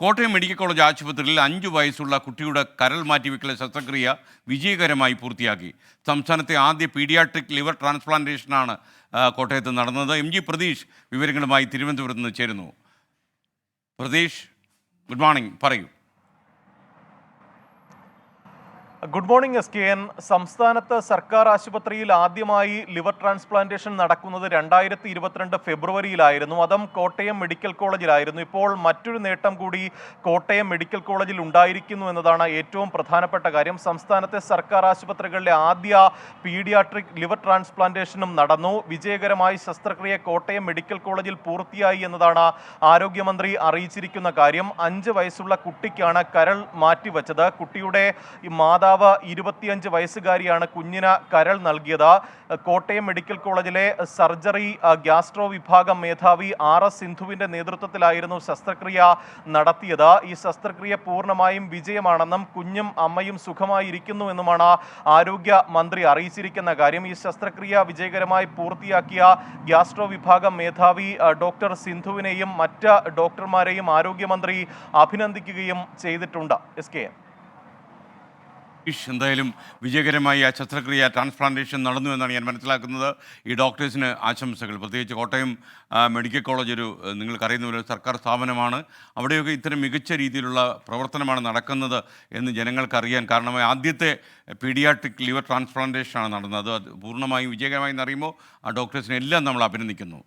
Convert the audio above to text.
Kottayam medical college ആശുപത്രിയിൽ അഞ്ചു വയസ്സുള്ള കുട്ടിയുടെ കരൾ മാറ്റിവെക്കൽ ശസ്ത്രക്രിയ വിജയകരമായി പൂർത്തിയാക്കി. സംസ്ഥാനത്തെ ആദ്യ പീഡിയാട്രിക് ലിവർ ട്രാൻസ്പ്ലാന്റേഷനാണ് കോട്ടയത്ത് നടന്നത്. എം ജി പ്രതീഷ് വിവരങ്ങളുമായി തിരുവനന്തപുരത്ത് നിന്ന് ചേരുന്നു. Pratheesh good morning. പറയൂ. Good morning S K N. സംസ്ഥാനത്ത് സർക്കാർ ആശുപത്രിയിൽ ആദ്യമായി ലിവർ ട്രാൻസ്പ്ലാന്റേഷൻ നടക്കുന്നത് രണ്ടായിരത്തി ഇരുപത്തിരണ്ട് ഫെബ്രുവരിയിലായിരുന്നു. അതും കോട്ടയം മെഡിക്കൽ കോളേജിലായിരുന്നു. ഇപ്പോൾ മറ്റൊരു നേട്ടം കൂടി കോട്ടയം മെഡിക്കൽ കോളേജിൽ ഉണ്ടായിരിക്കുന്നു എന്നതാണ് ഏറ്റവും പ്രധാനപ്പെട്ട കാര്യം. സംസ്ഥാനത്തെ സർക്കാർ ആശുപത്രികളിലെ ആദ്യ പീഡിയാട്രിക് ലിവർ ട്രാൻസ്പ്ലാന്റേഷനും നടന്നു. വിജയകരമായി ശസ്ത്രക്രിയ കോട്ടയം മെഡിക്കൽ കോളേജിൽ പൂർത്തിയായി എന്നതാണ് ആരോഗ്യമന്ത്രി അറിയിച്ചിരിക്കുന്ന കാര്യം. അഞ്ച് വയസ്സുള്ള കുട്ടിക്കാണ് കരൾ മാറ്റിവെച്ചത്. കുട്ടിയുടെ ഈ മാതാവ് ഇരുപത്തിയഞ്ച് വയസ്സുകാരിയാണ് കുഞ്ഞിന് കരൾ നൽകിയത്. കോട്ടയം മെഡിക്കൽ കോളേജിലെ സർജറി ഗ്യാസ്ട്രോ വിഭാഗം മേധാവി ആർ എസ് സിന്ധുവിന്റെ നേതൃത്വത്തിലായിരുന്നു ശസ്ത്രക്രിയ നടത്തിയത്. ഈ ശസ്ത്രക്രിയ പൂർണമായും വിജയമാണെന്നും കുഞ്ഞും അമ്മയും സുഖമായിരിക്കുന്നുവെന്നുമാണ് ആരോഗ്യ മന്ത്രി അറിയിച്ചിരിക്കുന്ന കാര്യം. ഈ ശസ്ത്രക്രിയ വിജയകരമായി പൂർത്തിയാക്കിയ ഗ്യാസ്ട്രോ വിഭാഗം മേധാവി ഡോക്ടർ സിന്ധുവിനെയും മറ്റ് ഡോക്ടർമാരെയും ആരോഗ്യമന്ത്രി അഭിനന്ദിക്കുകയും ചെയ്തിട്ടുണ്ട്. എസ് കെ പ്രതീഷ് എന്തായാലും വിജയകരമായി ആ ശസ്ത്രക്രിയ ട്രാൻസ്പ്ലാന്റേഷൻ നടന്നു എന്നാണ് ഞാൻ മനസ്സിലാക്കുന്നത്. ഈ ഡോക്ടേഴ്സിന് ആശംസകൾ. പ്രത്യേകിച്ച് കോട്ടയം മെഡിക്കൽ കോളേജ് ഒരു നിങ്ങൾക്കറിയുന്ന ഒരു സർക്കാർ സ്ഥാപനമാണ്. അവിടെയൊക്കെ ഇത്തരം മികച്ച രീതിയിലുള്ള പ്രവർത്തനമാണ് നടക്കുന്നത് എന്ന് ജനങ്ങൾക്കറിയാൻ കാരണമായി ആദ്യത്തെ പീഡിയാട്രിക് ലിവർ ട്രാൻസ്പ്ലാന്റേഷനാണ് നടന്നത്. അത് പൂർണമായും വിജയകരമായി എന്നറിയുമ്പോൾ ആ ഡോക്ടേഴ്സിനെ എല്ലാം നമ്മൾ അഭിനന്ദിക്കുന്നു.